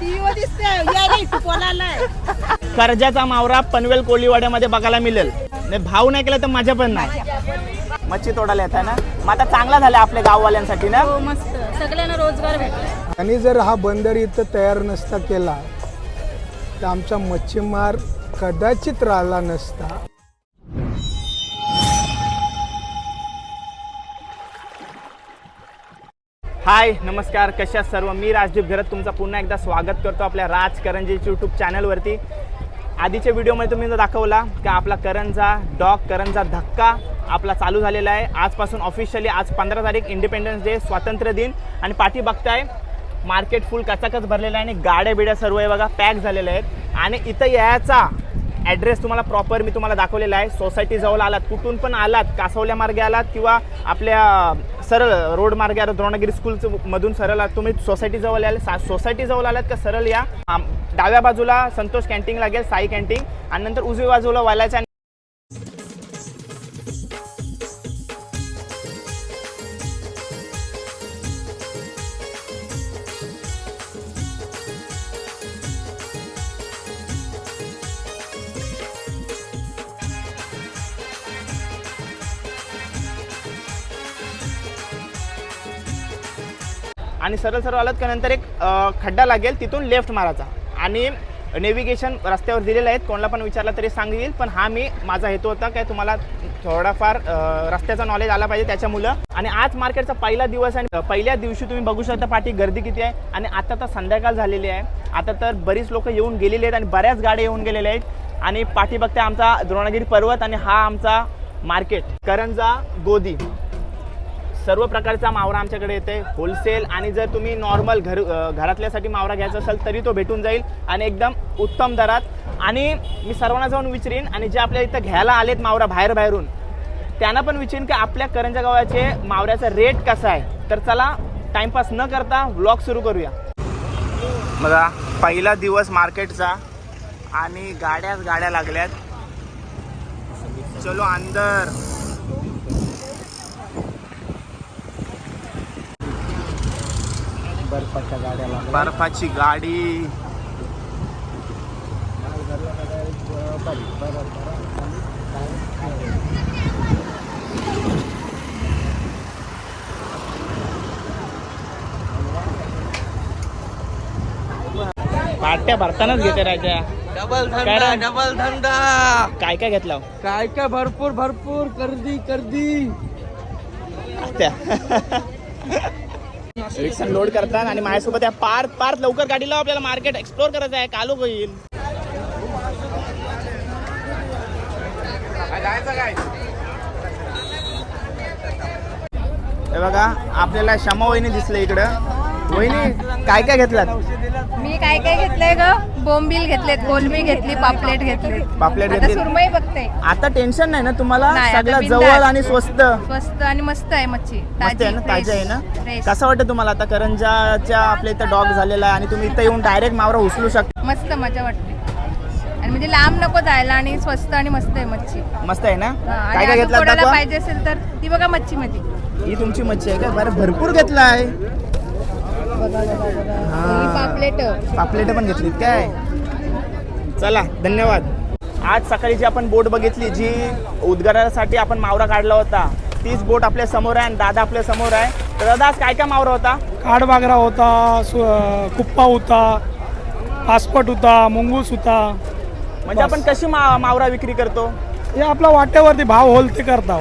टीव्हीवर दिसते. या रे, तू बोलायला कर्जाचा मावरा पनवेल कोळीवाड्यामध्ये बघायला मिळेल. नाही भाव नाही केला तर मजा पण नाही. मच्छी तोडायला येत आहे ना? मग आता चांगला झाला आपल्या गाववाल्यांसाठी ना? हो मस्त. सगळ्यांना रोजगार भेटला. आणि जर हा बंदर इथं तयार नसता केला तर आमचा मच्छीमार कदाचित राहिला नसता. हाय नमस्कार कशा सर्व? मी राजदीप घरत तुमचं पुन्हा एकदा स्वागत करतो आपल्या राजकरंजी यूट्यूब चॅनलवरती आधीच्या व्हिडिओमध्ये तुम्ही दाखवला का आपला करंजा डॉग करंजा धक्का आपला चालू झालेला आहे. आजपासून ऑफिशियली आज पंधरा तारीख इंडिपेंडन्स डे स्वातंत्र्य दिन. आणि पाठी बघताय मार्केट फुल कचाकच भरलेलं आहे आणि गाड्या बिड्या सर्व आहे बघा पॅक झालेल्या आहेत. आणि इथं यायचा ॲड्रेस तुम्हाला प्रॉपर मी तुम्हाला दाखवलेला आहे. सोसायटी जवळ आलात कुठून पण आलात कासवल्या मार्गे आलात किंवा आपल्या सरळ रोड मार्गे आलात द्रोणगिरी स्कूलचं मधून सरळ आलात तुम्ही सोसायटी जवळ आले सा सोसायटी जवळ आलात का सरळ या? आम- डाव्या बाजूला संतोष कॅन्टीन लागेल साई कॅन्टीन आणि नंतर उजव्या बाजूला वालायचं आणि सरळ सरळ आलात का नंतर एक खड्डा लागेल तिथून लेफ्ट मारायचा. आणि नेव्हिगेशन रस्त्यावर दिलेलं आहेत. कोणाला पण विचारलं तरी सांगेल पण हा मी माझा हेतू होता काय तुम्हाला थोडाफार रस्त्याचा नॉलेज आला पाहिजे त्याच्यामुळं. आणि आज मार्केटचा पहिला दिवस आणि पहिल्या दिवशी तुम्ही बघू शकता पाठी गर्दी किती आहे. आणि आता तर संध्याकाळ झालेली आहे. आता तर बरीच लोक येऊन गेलेली आहेत आणि बऱ्याच गाड्या येऊन गेलेल्या आहेत. आणि पाठी बघता आमचा द्रोणागिरी पर्वत आणि हा आमचा मार्केट करंजा गोदी. सर्व प्रकारचा मावरा आमच्याकडे येते होलसेल आणि जर तुम्ही नॉर्मल घर घरातल्यासाठी मावरा घ्यायचा असेल तरी तो भेटून जाईल आणि एकदम उत्तम दरात. आणि मी सर्वांना जाऊन विचारीन आणि जे आपल्या इथं घ्यायला आलेत मावरा बाहेर बाहेरून त्यांना पण विचारीन की आपल्या करंजा गावाचे मावऱ्याचा रेट कसा आहे. तर चला टाइमपास न करता व्लॉग सुरू करूया. बघा पहिला दिवस मार्केटचा आणि गाड्याच गाड्या लागल्यात. चलो अंदर. बर्फाची गाडी. पाट्या भरतानाच घेते राजा. डबल धंदा? डबल धंदा. काय काय घेतला? काय काय भरपूर भरपूर गर्दी गर्दी. त्या रिक्षा लोड करतात आणि माझ्यासोबत या पार पार लवकर गाडी लाव आपल्याला मार्केट एक्सप्लोर करायचं आहे कालो होईल. हे बघा आपल्याला क्षमा वहिनी दिसले इकडं. वहिनी काय काय घेतलात? मी काय काय घेतलंय ग? बोंबील घेतलेत कोलमी घेतली पापलेट घेतले पापलेट आता घेतली. सुरमई बघते. आता टेन्शन नाही ना तुम्हाला? नाही, आता सगळं बिनधास्त. जवळ आणि स्वस्त. स्वस्त आणि मस्त आहे मच्छी. मस्त आहे ना? ताजी आहे ना? fresh. कसं वाटतं तुम्हाला आता? करंजाच्या आपल्या इथं डॉग झालेला आहे आणि तुम्ही इथं येऊन डायरेक्ट मावरा उचलू शकता. मस्त मजा वाटते आणि म्हणजे लांब नको जायला आणि स्वस्त आणि मस्त आहे मच्छी. मस्त आहे ना? हा, आणि काय काय अजून घेतलं कोणाला दाखवा. पाहिजे असेल तर ती बघा मच्छी मध्ये ही तुमची मच्छी आहे का? बरं भरपूर घेतला आहे पापलेट. पापलेट पण घेतलीत काय? चला धन्यवाद. आज सकाळी जी आपण बोट बघितली जी उद्गारासाठी आपण मावरा काढला होता तीच बोट आपल्यासमोर आहे आणि दादा आपल्यासमोर आहे. तर दादा आज काय काय मावरा होता? काडबागरा होता सु- कुप्पा होता पासपट होता मुंगूस होता. म्हणजे आपण कशी मा मावरा विक्री करतो? हे आपला वाट्यावरती भाव होल ते करता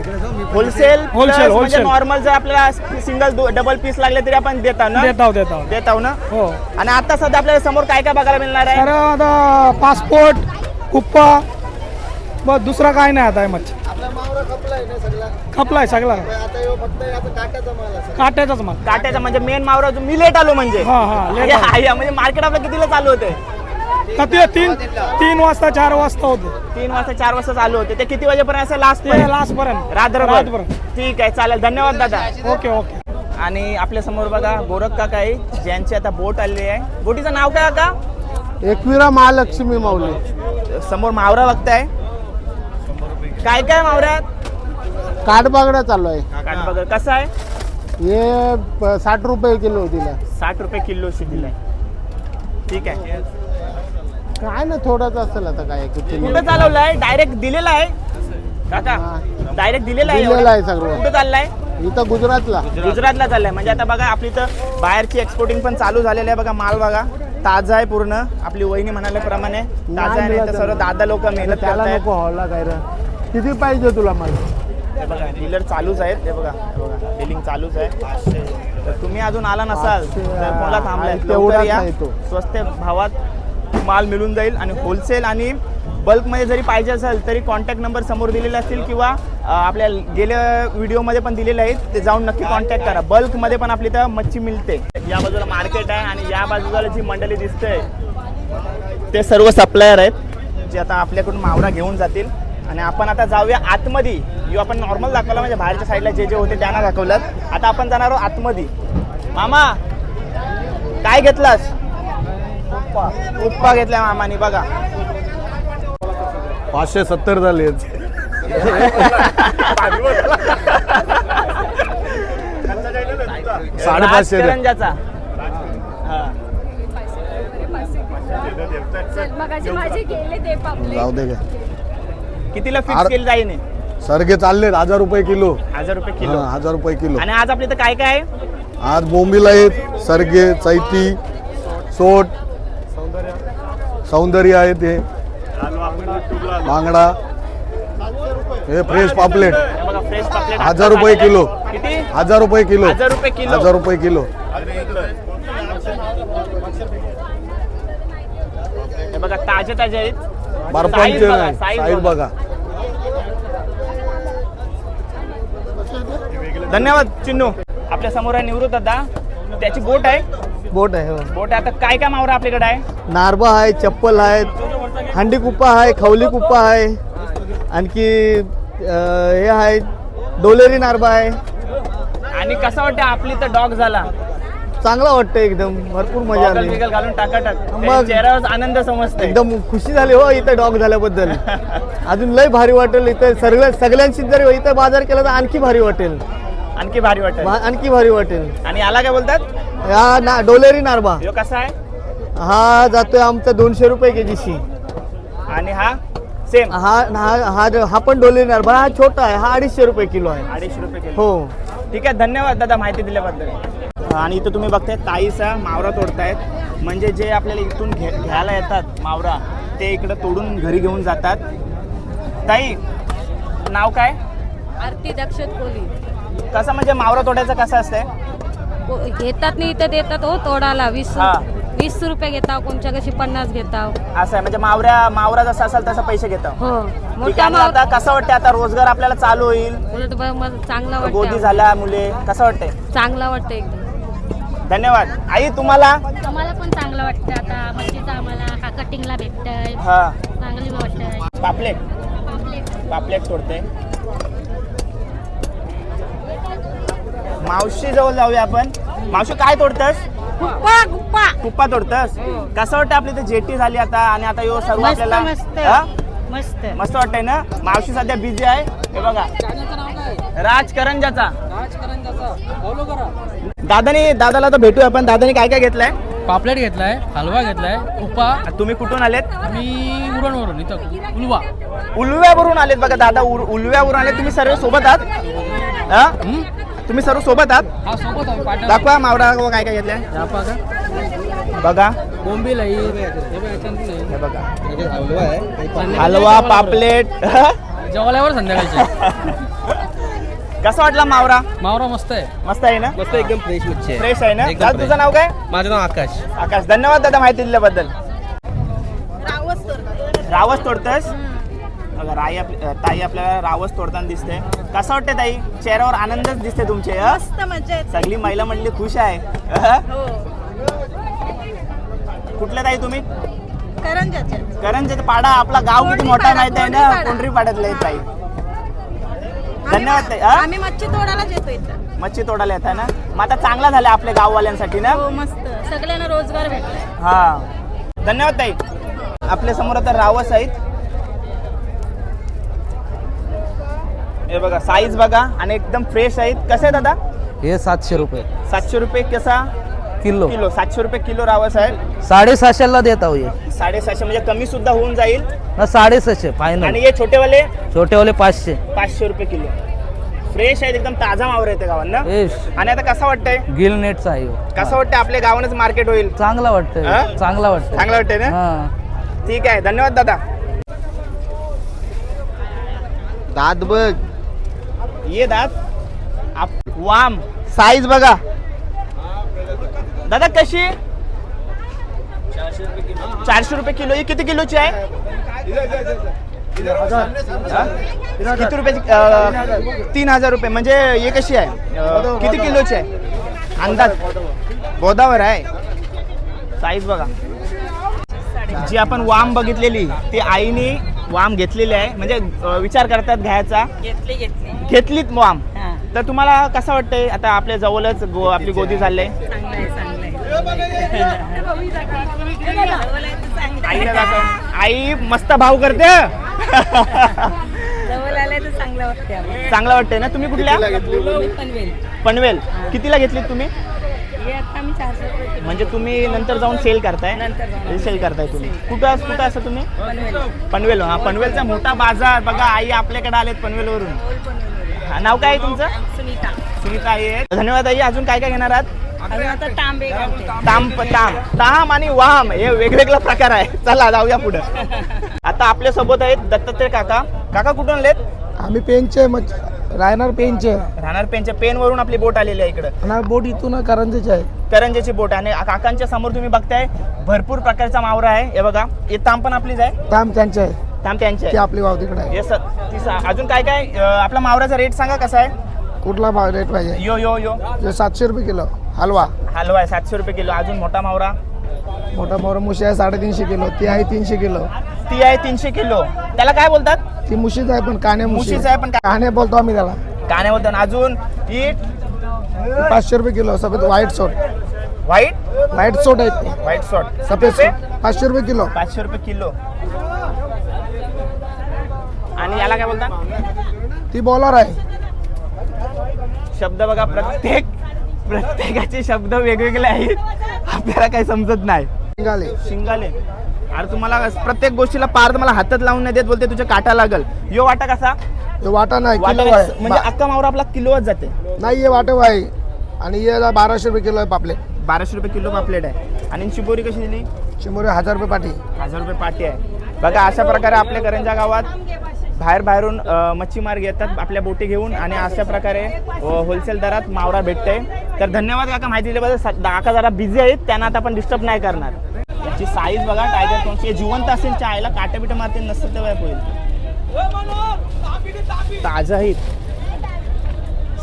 होलसेल Wholesale, म्हणजे wholesale. नॉर्मल जर आपल्याला सिंगल डबल पीस लागले तरी आपण देता ना? देताव देताव. देताव ना? हो. आणि आता सध्या आपल्याला समोर काय काय बघायला मिळणार आहे? तर आता पासपोर्ट कुप्पा बस दुसरा काय नाही आता मच्छी. खपलाय सगळा? काट्याचाच माल. काट्याचा म्हणजे मेन मावरा जो मी लेट आलो म्हणजे. हा, हा, म्हणजे मार्केट आपलं कितीला चालू होते कधी तीन तीन वाजता चार वाजता होते. तीन वाजता चार वाजता चालू होते. ते किती वाजेपर्यंत असं लास्ट ते लास्ट पर्यंत. रात्रभर. रातभर. ठीक आहे चालेल. धन्यवाद दादा. Okay okay. आणि आपल्यासमोर बघा गोरख काका आहे ज्यांची आता बोट आलेली आहे. बोटीचं नाव काय काका? एकविरा महालक्ष्मी माऊली. समोर मावरा बघताय. काय काय मावऱ्यात काठबागडा चालू आहे. बघा कसं आहे? हे प- साठ रुपये किलो दिला साठ रुपये किलो दिलाय ठीक आहे. काय ना थोडंच असेल आता काय किती कुठं चालवलाय? डायरेक्ट दिलेला आहे. काका डायरेक्ट दिलेला आहे दिलेलं एवढं? आहे सगळं. कुठं चाललाय? इथं गुजरातला. गुजरातला चाललाय. म्हणजे आता बघा आपली तर बाहेरची एक्सपोर्टिंग पण चालू झालेली आहे बघा माल बघा. ताजा आहे पूर्ण. आपली वहिनी म्हणाल्याप्रमाणे ताजा आहे नाही तर सर्व दादा लोक मेहनत त्याला करतायत. नको काय रे किती पाहिजे तुला मला? हे बघा डीलर चालूच आहेत. हे बघा हे बघा बिलिंग चालूच आहे. तर तुम्ही अजून आला नसाल तर मला थांबलाय? तेवढाच लवकर या. आहे तो. स्वस्त भावात माल मिळून जाईल आणि होलसेल आणि बल्कमध्ये जरी पाहिजे असेल तरी कॉन्टॅक्ट नंबर समोर दिलेले असतील किंवा आपल्या गेल्या व्हिडिओमध्ये पण दिलेले आहेत ते जाऊन नक्की कॉन्टॅक्ट करा. बल्कमध्ये पण आपली तर मच्छी मिळते. या बाजूला मार्केट आहे आणि या बाजूला जी मंडळी दिसते ते सर्व सप्लायर आहेत जे आता आपल्याकडून मावरा घेऊन जातील. आणि आपण आता जाऊया आतमध्ये. जो आपण नॉर्मल दाखवला म्हणजे बाहेरच्या साईडला जे जे होते त्यांना दाखवलं. आता आपण जाणार आहोत आतमध्ये. मामा काय घेतलास? उपा घेतलाय मामानी बघा. पाचशे सत्तर झाले साडेपाचशे द्या. राजकरंजाचा. माझे गेले ते पापले जाऊ दे काय कितीला फिक्स केली जाईने सरगे चाललेत हजार रुपये किलो. हजार रुपये किलो. हा, हजार रुपये किलो. आणि आज आपल्या इथं काय काय आहे? आज बोंबील आहेत सरगे चैती सोट सौंदर्य आहेत हे बांगडा. हे फ्रेश पापलेट. हजार रुपये किलो. हजार रुपये किलो. हजार रुपये किलो. हे बघा ताजे ताजे आहेत. बर्फांचे नाही. साईज बघा. धन्यवाद चिन्नू. आपल्यासमोर आहे निवृत्त दादा. त्याची बोट आहे. बोट. आहे हो. बोट आहे. आता काय काय मावरा आपल्याकडे आहे? नारबा आहे चप्पल आहेत हंडी कुप्पा आहे खवली कुप्पा आहे आणखी अं, हे आहे डोलेरी नारबा आहे. आणि कसं वाटतं आपली तर डॉग झाला? चांगला वाटतं एकदम भरपूर मजा गॉगल आली. बिगल घालून टाकाटक. मग. चेहऱ्यावर आनंद समजते एकदम खुशी झाली हो इथं डॉग झाल्याबद्दल. अजून लय भारी वाटेल इथं. सगळ्या सगळ्यांशी जर इथं बाजार केला तर आणखी भारी वाटेल. आणखी भारी वाटेल. आणखी भारी वाटेल. आणि याला काय बोलतात? हा ना डोलेरी नारबा. ह्यो कसा आहे? हा जातोय आमचा दोनशे रुपये केजीशी आणि हा? सेम हा हा हा हा पण डोलेरी नारबा. हा छोटा आहे हा अडीचशे रुपये किलो आहे. अडीचशे रुपये किलो. हो. ठीक आहे धन्यवाद दादा माहिती दिल्याबद्दल. आणि इथं तुम्ही बघताय ताईचा मावरा तोडतायत. म्हणजे जे आपल्याला इथून घे घ्यायला येतात मावरा ते इकडं तोडून घरी घेऊन जातात. ताई नाव काय? आरती दक्षत कोली. कसं म्हणजे मावरा तोडायचं कसं असतंय? को- घेतात नाही इथं देतात हो तोडाला वीस हा. वीस रुपये घेता कोणच्या कशी पन्नास घेता असं आहे म्हणजे मावऱ्या मावरा जसा असेल तसा पैसे घेतो हो. ठीक मोठा आहे आणि आता कसं वाटतं आता रोजगार आपल्याला चालू होईल? उलट चांगला गोदी वाटतं झाल्या मुले कसं वाटतंय? चांगला वाटतं एकदम. धन्यवाद. आई तुम्हाला? आम्हाला पण चांगलं वाटतं आता. मच्छीचं आम्हाला हा कटिंगला भेटतंय. हा. चांगली वाटतंय पापलेट? पापलेट. पापलेट तोडते मावशी जवळ जाऊया आपण. मावशी काय तोडतस? गुप्पा गुप्पा. कुप्पा तोडतस? कसं वाटतं आपली तर जेटी झाली आता आणि आता यो सर्व मस्त आपल्याला मस्त. हा? मस्त. मस्त वाटतंय ना? मावशी सध्या बिझी आहे. हे बघा. राजकरंजाचा. दादानी दादाला तर भेटूया आपण. दादानी काय काय घेतलंय? पापलेट घेतलाय हलवा घेतलाय उपा तुम्ही कुठून आलेत? मी उरणवरून इथं उलवा. उलव्यावरून आलेत बघा दादा उल- उलव्यावरून आलेत. तुम्ही सर्व सोबत आहात? हा? तुम्ही सर्व सोबत आहात? हा सोबत आहे दाखवा मावरा व काय काय घेतलंय. बघा. आहे हे बघा हलवा पापलेट. जेवल्यावर संध्याकाळचे. कसा वाटला मावरा मावरा मस्त आहे. मस्त आहे ना? मस्त एकदम फ्रेश मच्छी फ्रेश आहे ना? दादा तुझं नाव काय? माझं नाव आकाश. आकाश धन्यवाद दादा माहिती दिल्याबद्दल. रावस तोडतस बघा राई आपली ताई आपल्याला रावस तोडताना दिसते. कसं वाटतं ताई? चेहऱ्यावर आनंदच दिसते तुमचे अ? मस्त मजा येते. सगळी महिला मंडळी खुश आहे? हो? कुठल्या ताई तुम्ही? करंजाच्या करंजे पाडा आपला गाव किती मोठा माहिती आहे ना. कोंढरी पाड्यातलं आहे ताई. धन्यवाद ताई? आम्ही मच्छी तोडायलाच येतो इथं. मच्छी तोडायला येत आहे ना? मग आता चांगला झाला आपल्या गाववाल्यांसाठी ना? हो मस्त. सगळ्यांना रोजगार भेटलाय. हा. धन्यवाद ताई. आपल्यासमोर आता रावस आहेत. हे बघा साईज बघा आणि एकदम फ्रेश आहेत. कसे आहे दादा? हे सातशे रुपये. सातशे रुपये कसा? किलो. किलो. सातशे रुपये किलो रावस आहे साडेसहाशेला देत आहो ये साडेसहाशे म्हणजे कमी सुद्धा होऊन जाईल. ना साडेसहाशे फायनल आणि हे छोटेवाले? छोटेवाले पाचशे. पाचशे रुपये किलो. फ्रेश आहेत एकदम ताजा मावर येते गावांना. आणि आता कसा वाटतंय? गिल नेटचा आहे ह्यो. कसं वाटतंय? आपल्या गावानच मार्केट होईल. चांगला हा? वाटतंय चांगला वाटतंय. चांगलं वाटतंय ना? हा. ठीक आहे. धन्यवाद दादा. दात बघ. ये दात. आप वाम. साईज बघा. दादा कशी? चारशे रुपये किलो. ही किती किलोची आहे? किती रुपयाची तीन हजार रुपये. म्हणजे हे कशी आहे? किती किलोची आहे? अंदाज. गोदावर आहे. साईज बघा. जी आपण वाम बघितलेली ती आईने वाम घेतलेली आहे. म्हणजे विचार करतात घ्यायचा. घेतली घेतली. घेतलीत हा. तर तुम्हाला कसं वाटतंय? आता आपल्या जवळच गो आपली गोदी झाले. दाखव आई मस्त भाव करते जवळ आलंय तर चांगलं वाटते आम्हाला. चांगलं वाटतंय ना? तुम्ही कुठल्या? मी पनवेल. पनवेल. कितीला घेतलीत तुम्ही? हे आता आम्ही चारशे रुपये किलो. म्हणजे तुम्ही नंतर जाऊन सेल करताय? जाऊन. सेल करताय तुम्ही. कुठं कुठं असं तुम्ही? पनवेल. पनवेल हा पनवेलचा मोठा बाजार. बघा आई आपल्याकडे आलेत पनवेलवरून. हा, नाव काय आहे तुमचं? सुनीता. सुनीता आई आहे. धन्यवाद आई अजून काय काय घेणार आहात? अजून आता तांबे घालते. ताम ताम ताम आणि वाम हे वेगवेगळा प्रकार आहे. चला जाऊया पुढे. आता आपल्यासोबत आहेत दत्तात्रय काका. काका कुठून आलेत? आम्ही पेनचे मग राहणार पेनचे. राहणार पेनच्या पेन वरून आपली बोट आलेली आहे इकडं. आणि बोट इथून करंजीचे आहे. करंजेची बोट आहे. आणि काकांच्या समोर तुम्ही बघताय भरपूर प्रकारचा मावरा आहे. हे बघा हे ताम पण आपलीच आहे. ताम त्यांचे आहे. ताम त्यांचे ती आहे आपली वाव तिकडे आहे. हे स- ती सा- अजून काय काय? अं, आपला मावराचा रेट सांगा कसा आहे? कुठला भाव रेट पाहिजे? यो यो यो. जो सातशे रुपये किलो. हलवा. हलवा आहे सातशे रुपये किलो. अजून मोठा मावरा? मोठा मोर मुशी आहे साडेतीनशे किलो. ती आहे तीनशे किलो. ती आहे तीनशे किलो. त्याला काय बोलतात? ती मुशीच आहे पण काने मुशी मुशीच आहे. पण का- काने बोलतो आम्ही त्याला. काने बोलतात अजून ही पाचशे रुपये किलो सफेद व्हाईट सोट व्हाईट व्हाईट सोट आहे ती. व्हाईट शॉर्ट सफेद सोट पाचशे रुपये किलो. पाचशे रुपये किलो. आणि याला काय ती बॉलर आहे. शब्द बघा प्रत्येक प्रत्येकाचे शब्द वेगवेगळे आहेत. आपल्याला काही समजत नाही. निघाले शिंगाले. अरे तुम्हाला प्रत्येक गोष्टीला पार मला हातात लावून नाही देत बोलते तुझ्या काटा लागल. यो वाटा कसा? हे वाटा नाही वाटा किलो आहे. म्हणजे अख्खा मावरा आपला किलोच जाते. नाही हे वाटव आहे. आणि हे बाराशे रुपये किलो आहे पापलेट. बाराशे रुपये किलो पापलेट आहे. आणि चिपोरी कशी दिली? शंभर हजार रुपये पाठी हजार रुपये पाटी आहे. बघा अशा प्रकारे आपल्या करंजा गावात बाहेर बाहेरून अ, मच्छीमार येतात आपल्या बोटी घेऊन आणि अशा प्रकारे होलसेल दरात मावरा भेटते तर धन्यवाद काका माहिती दिल्याबद्दल. काका जरा बिझी आहेत त्यांना आता आपण डिस्टर्ब नाही करणार. याची साईज बघा टायगर कोणची जिवंत असेल चायला काट्या बिट्या मारतील नसतं तेव्हा होईल. ताजं आहेत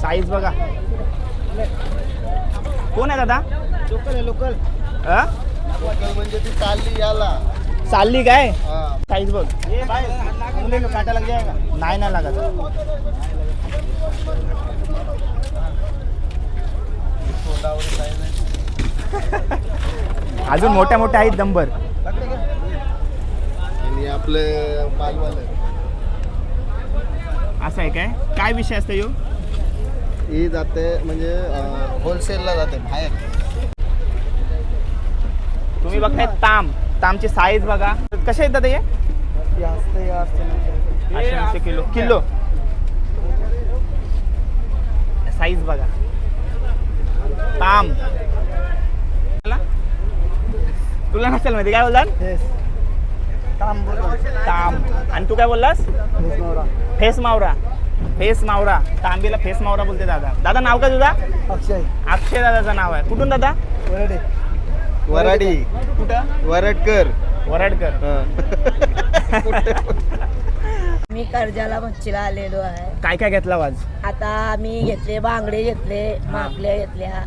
साईज बघा. कोण आहे दादा? Local local. अ? म्हणजे ती चालली याला. चालली काय? साईज बघ. काटा लग जाएगा? नाही नाही लागत. अजून मोठ्या मोठ्या आहेत दंबर आणि आपले असं आहे काय? काय विषय असतो यो? ही जाते म्हणजे होलसेलला जाते बाहेर. तुम्ही बघताय ताम. तामची साईज बघा. कसे येतात हे? किलो. किलो. साईज बघा. ताम. तुला- तुला नसेल माहिती. काय बोलतात ताम आणि तू काय बोललास? फेस मावरा. फेस मावरा. तांबीला फेस मावरा बोलते दादा. दादा नाव काय तुझा? अक्षय. अक्षय दादाचं नाव आहे. कुठून दादा? वराडी. कुठं? वरडकर. वराडकर. मी कर्जाला मच्छीला आलेलो आहे. काय काय घेतला वाज आता आम्ही घेतले बांगडे घेतले माकल्या घेतल्या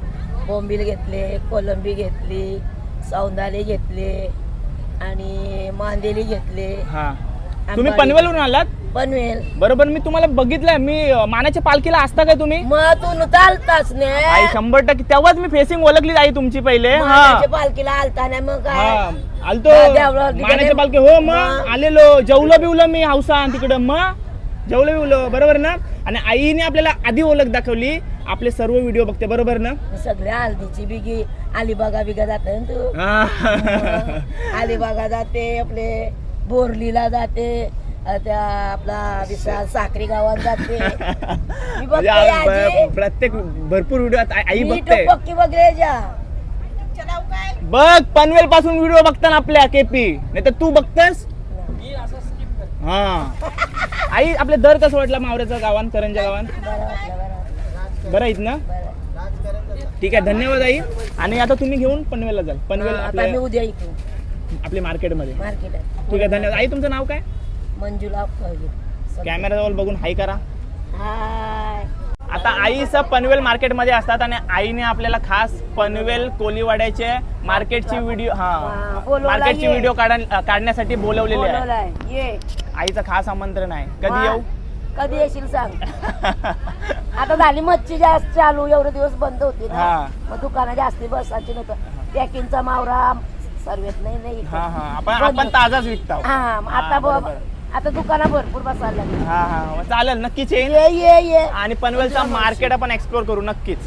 बोंबील घेतले कोलंबी घेतली सौंदाले घेतले आणि मांदेली घेतले. हा. तुम्ही पनवेलवरून आलात? पनवेल बरोबर मी तुम्हाला बघितलंय. मी अं, मानाच्या पालखीला असता काय तुम्ही? मग तू न चालताच ने. आई शंभर टक्के. तेव्हाच मी फेसिंग ओळखली आई तुमची पहिले. हा. मानाच्या पालखीला आलता नाही मग काय? हा. आलतो. हा, तिकडे- मानाच्या पालखी. हो मग. आलेलो. जेवलं बिवलं मी हौसा तिकडं. मग? जेवलं बिवलं. बरोबर ना? आणि आईने आपल्याला आधी ओळख दाखवली. आपले सर्व व्हिडिओ बघते. बरोबर ना? सगळ्या हल्दीची बिगी अलिबागा बिगा जाते ना तू. हा. अलिबागा जाते आपले बोरलीला जाते. त्या आपला विशाल साखरी गावात जाते मी म्हणजे बघते आज आजी. ब- प्रत्येक भरपूर व्हिडिओ आई मी बघते. जा बघ पनवेल पासून व्हिडिओ बघताना आपल्या केपी. नाही तर तू बघतेस? हा. आई आपले दर कसं वाटलं मावऱ्याचं गावान करंजा गावान? बरं वाटलं बरं वाटलं. बरं आहेत ना? ठीक आहे धन्यवाद आई. आणि आता तुम्ही घेऊन पनवेलला जाल. पनवेल हा, आता मी आपल्या उद्या आपल्या मार्केटमध्ये. मार्केटात ठीक आहे धन्यवाद. आई तुमचं नाव काय? मंजुला कॅमेरा जवळ बघून हाय करा. हाय आता आईचं पनवेल मार्केटमध्ये असतात आणि आईने आपल्याला खास पनवेल कोलीवाड्याचे मार्केटची व्हिडिओ हा, बोलवला मार्केटची ये. व्हिडिओ काढण्यासाठी बोलवलेली आहे. बोलवलाय ये. आईचं खास आमंत्रण आहे. कधी. येऊ? कधी येशील सांग. आता झाली मच्छी जास्त चालू. एवढे दिवस बंद होती ना. हा. मग दुकानं जास्ती बसायची नव्हतं. पॅकिंगचा मावरा सर्वेत नाही नाही. हा हा. आपण आपण ताजाच विकतो. हा मग हा, आता ब-. आता दुकानं भरपूर बसायला लागली हा हा. चालेल नक्कीच. येईल ये ये ये. आणि पनवेलचा मार्केट आपण एक्सप्लोर करू नक्कीच.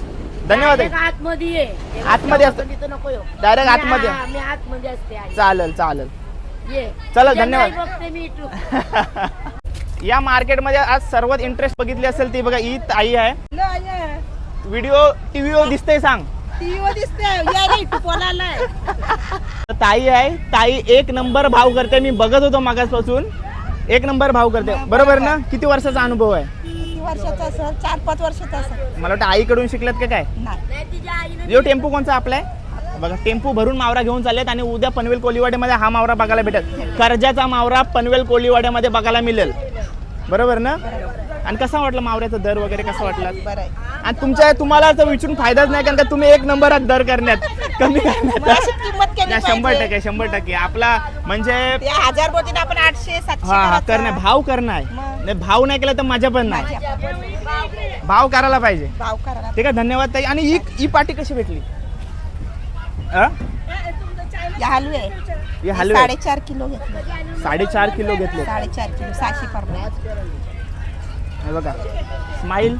धन्यवाद. Direct आई. आतमध्ये ये. आतमध्ये असतं? तिथं नको येऊ. Direct मी- आतमध्ये? हा, मी आतमध्ये असते आई. चालेल चालेल. ये. चला, धन्यवाद. बघते मी इथून. या मार्केटमध्ये आज सर्वात इंटरेस्ट बघितली असेल ती बघा ही ताई आहे. व्हिडिओ टीव्हीवर दिसतंय सांग. तर ताई आहे. ताई एक नंबर भाव करते. मी बघत होतो मागासपासून. एक नंबर भाव करते. बरोबर ना? किती वर्षाचा अनुभव आहे? वर्षाचा असेल चार पाच वर्षाचा असेल. मला वाटतं आईकडून शिकलात का काय? नाही. जो टेम्पो कोणचा आपला आहे? बघा टेम्पो भरून मावरा घेऊन चाललेत आणि उद्या पनवेल कोलीवाड्यामध्ये हा मावरा बघायला भेटेल. कर्जाचा मावरा पनवेल कोलीवाड्यामध्ये बघायला मिळेल. बरोबर ना? आणि कसा वाटला मावऱ्याचा दर वगैरे कसा वाटला? बरं आहे. आणि तुमच्या तुम्हाला असं विचारून फायदाच नाही कारण का तुम्ही एक नंबरात दर करण्यात. कमी करण्यात अशी किंमत केली नाही, शंभर पाहिजे. टक्के शंभर टक्के. आपला म्हणजे हजार बोटीने आपण आठशे सातशे हा हा करायचा. करणे भाव करणं आहे मग. नाही भाव नाही केला तर मजा पण नाही. भाव करायला पाहिजे. भाव करा ठीक आहे धन्यवाद ताई. आणि ही ही पाटी कशी भेटली? अ? या हलवे ही हलवे साडेचार किलो घेतले. साडेचार किलो घेतले. साडेचार किलो सहाशे परवा हे बघा. स्माईल.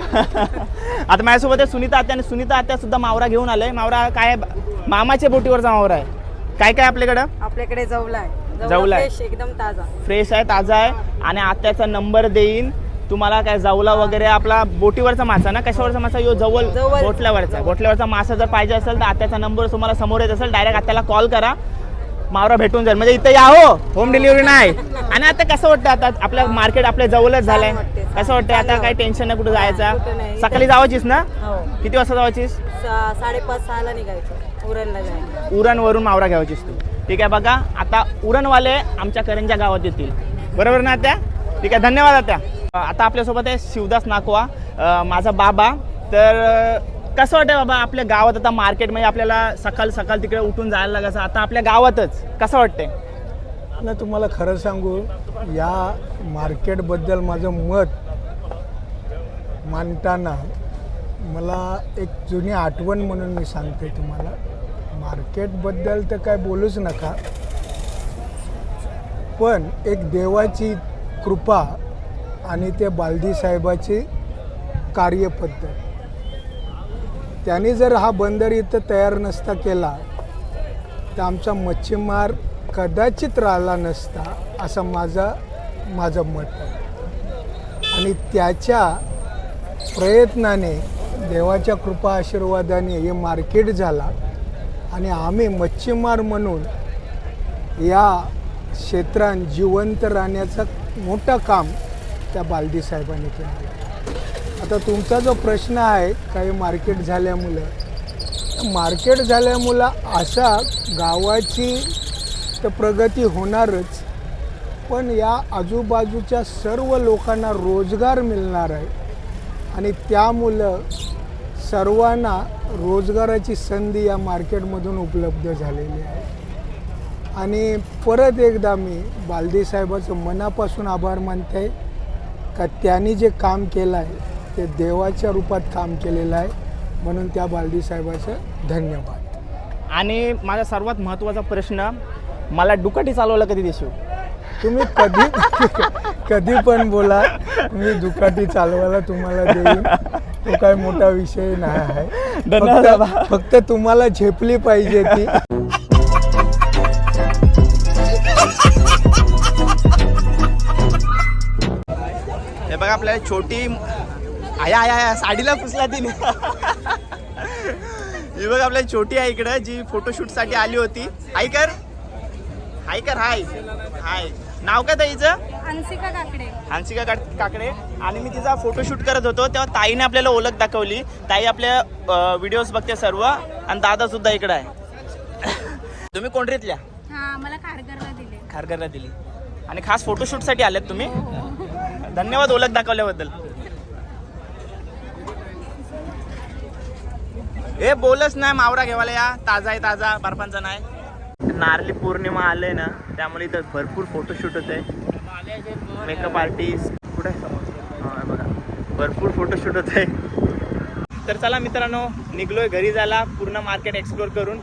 आता माझ्यासोबत आहे सुनीता आत्या आणि सुनीता आत्या सुद्धा मावरा घेऊन आले मावरा काय? मामाच्या बोटीवरचा मावरा आहे. काय काय आपल्याकडं? आपल्याकडे जवला आहे. जवला आहे. fresh, एकदम ताजा. फ्रेश आहे ताजा आहे. आणि आत्याचा नंबर देईन. तुम्हाला काय जावला वगैरे आपला बोटीवरचा मासा ना? कशावरचा मासा? यो जवळ जवळ. बोटल्यावरचा. बोटल्यावरचा मासा जर पाहिजे असेल तर आत्याचा नंबर तुम्हाला समोर येत असेल. डायरेक्ट आत्याला कॉल करा. मावरा भेटून जाईल. म्हणजे इथं या हो. होम डिलिव्हरी नाही. आणि आता कसं वाटतं आता? आपल्या मार्केट आपल्या जवळच झालंय. कसं वाटतं आता काही टेन्शन नाही कुठं जायचं. सकाळी जावायचीस ना? हो. किती वाजता जावायचीस? साडेपाच सहाला निघायचं. उरणला जायचं उरणवरून मावरा घ्यायचीस तू. ठीक आहे बघा. आता उरणवाले आमच्या करंजा गावात येतील. बरोबर ना त्या ठीक आहे धन्यवाद आता आता आपल्यासोबत आहे शिवदास नाकवा. माझा बाबा. तर कसं वाटतं बाबा आपल्या गावात आता मार्केटमध्ये आपल्याला सकाळ सकाळ तिकडे उठून जायला लागायचं? आता आपल्या गावातच. कसं वाटतंय? ना तुम्हाला खरं सांगू या मार्केटबद्दल माझं मत मांडताना मला एक जुनी आठवण म्हणून मी सांगते तुम्हाला. मार्केटबद्दल तर काय बोलूच नका. पण एक देवाची कृपा आणि ते बालदी साहेबाची कार्यपद्धत. त्यांनी जर हा बंदर इथं तयार नसता केला तर आमचा मच्छीमार कदाचित राहिला नसता असं माझं माझं मत आहे. आणि त्याच्या प्रयत्नाने देवाच्या कृपा आशीर्वादाने हे मार्केट झाला. आणि आम्ही मच्छीमार म्हणून या क्षेत्रात जिवंत राहण्याचं मोठं काम त्या बालदी साहेबांनी केलं. आता तुमचा जो प्रश्न आहे काही मार्केट झाल्यामुळं मार्केट झाल्यामुळं अशा गावाची तर प्रगती होणारच पण या आजूबाजूच्या सर्व लोकांना रोजगार मिळणार आहे. आणि त्यामुळं सर्वांना रोजगाराची संधी या मार्केटमधून उपलब्ध झालेली आहे. आणि परत एकदा मी बालदी साहेबाचं मनापासून आभार मानते का त्यांनी जे काम केलं आहे ते देवाच्या रूपात काम केलेलं आहे. म्हणून त्या बालदी साहेबाचं धन्यवाद. आणि माझा सर्वात महत्त्वाचा प्रश्न मला डुकाटी चालवायला कधी देशील? तुम्ही कधी कधी पण बोला मी दुकाटी चालवायला तुम्हाला देईन. तो काय मोठा विषय नाही आहे. धन्यवाद फक्त-. फक्त तुम्हाला झेपली पाहिजे ती. हे बघा आपल्याला छोटी आया आया आया साडीला पुसला तिने. ही बघा आपल्याला छोटी आहे इकडं जी फोटोशूटसाठी आली होती. हाय कर. हाय कर हाय. नाव काय ताईचं? हंसिका काकडे. हंसिका काक- काकडे. आणि मी तिचा फोटोशूट करत होतो तेव्हा ताईने आपल्याला ओळख दाखवली. ताई आपल्या व्हिडिओज बघते सर्व आणि दादा सुद्धा इकडे आहे. तुम्ही कोंढरीतल्या हा मला खारघरला दिले. खारघरला दिली. आणि खास फोटोशूटसाठी आलेत तुम्ही? धन्यवाद ओळख दाखवल्याबद्दल. हे बोलच नाही मावरा घेवायला या. ताजा आहे ताजा. बर्फांचा नाही. नारली पौर्णिमा आले ना त्यामुळे इथं भरपूर फोटोशूट होत आहे मेकअप आर्टिस्ट कुठे बघा. भरपूर फोटोशूट होत आहे तर चला मित्रांनो निघलोय घरी झाला पूर्ण मार्केट एक्सप्लोर करून.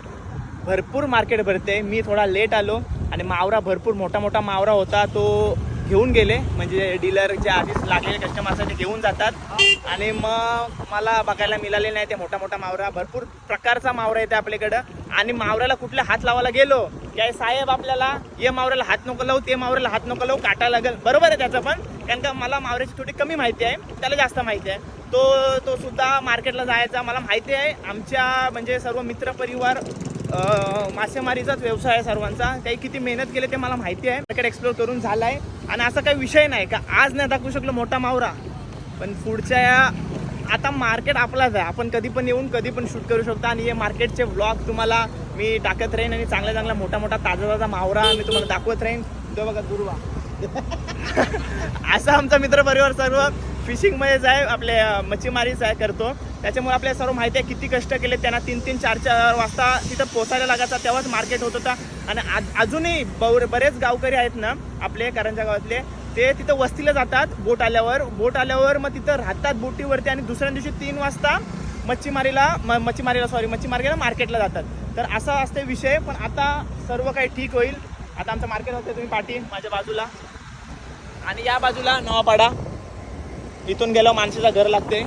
भरपूर मार्केट भरते. मी थोडा लेट आलो आणि मावरा भरपूर मोठा मोठा मावरा होता तो घेऊन गेले. म्हणजे डीलरच्या आधीच लागलेले कस्टमरसाठी घेऊन जातात. आणि मग मला बघायला मिळाले नाही ते मोठा मोठा मावरा भरपूर प्रकारचा मावरा येते आपल्याकडं. आणि मावऱ्याला कुठल्या हात लावायला गेलो काय साहेब आपल्याला ये मावऱ्याला हात नको लावू ते मावऱ्याला हात नको लावू काटा लागेल. बरोबर आहे त्याचं पण कारण का मला मावऱ्याची थोडी कमी माहिती आहे त्याला जास्त माहिती आहे. तो तो सुद्धा मार्केटला जायचा मला माहिती आहे. आमच्या म्हणजे सर्व मित्रपरिवार परिवार मासेमारीचाच व्यवसाय आहे सर्वांचा. काही किती मेहनत केली ते मला माहिती आहे. मार्केट एक्सप्लोर करून झालाय. आणि असा काही विषय नाही का आज नाही दाखवू शकलो मोठा मावरा. पण पुढच्या या आता मार्केट आपलाच आहे. आपण कधी पण येऊन कधी पण शूट करू शकतो. आणि हे मार्केटचे व्लॉग तुम्हाला मी टाकत राहीन आणि चांगल्या चांगला मोठा मोठा ताजा ताजा मावरा मी तुम्हाला दाखवत राहीन. तो बघा दुर्वा असा आमचा मित्रपरिवार सर्व फिशिंगमध्येच आहे. आपले मच्छीमारीच आहे करतो. त्याच्यामुळे आपल्याला सर्व माहिती आहे किती कष्ट केले त्यांना. तीन तीन चार चार वाजता तिथं पोचायला लागायचा तेव्हाच मार्केट होत होता. आणि आज अजूनही बौर बरेच गावकरी आहेत ना आपले करंजा गावातले. ते तिथं वस्तीला जातात. बोट आल्यावर. बोट आल्यावर मग तिथं राहतात बोटीवरती आणि दुसऱ्या दिवशी तीन वाजता मच्छीमारीला म- मच्छीमारीला सॉरी मच्छीमार्केटला मार्केटला जातात. तर असा असते विषय पण आता सर्व काही ठीक होईल. आता आमचं मार्केट होतं तुम्ही पाठी माझ्या बाजूला. आणि या बाजूला नवापाडा. इथून गेलो माणसाचं घर लागते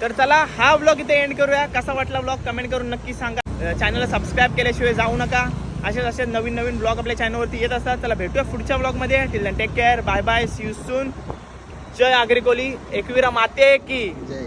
तर चला हा व्लॉग इथे एंड करूया. कसा वाटला व्लॉग कमेंट करून नक्की सांगा. चॅनलला सबस्क्राईब केल्याशिवाय जाऊ नका. असेच असे नवीन नवीन ब्लॉग आपल्या चॅनलवरती येत असतात. चला भेटूया पुढच्या ब्लॉगमध्ये till take care bye bye see you soon जय आग्रिकोली एकविरा माते की. जय.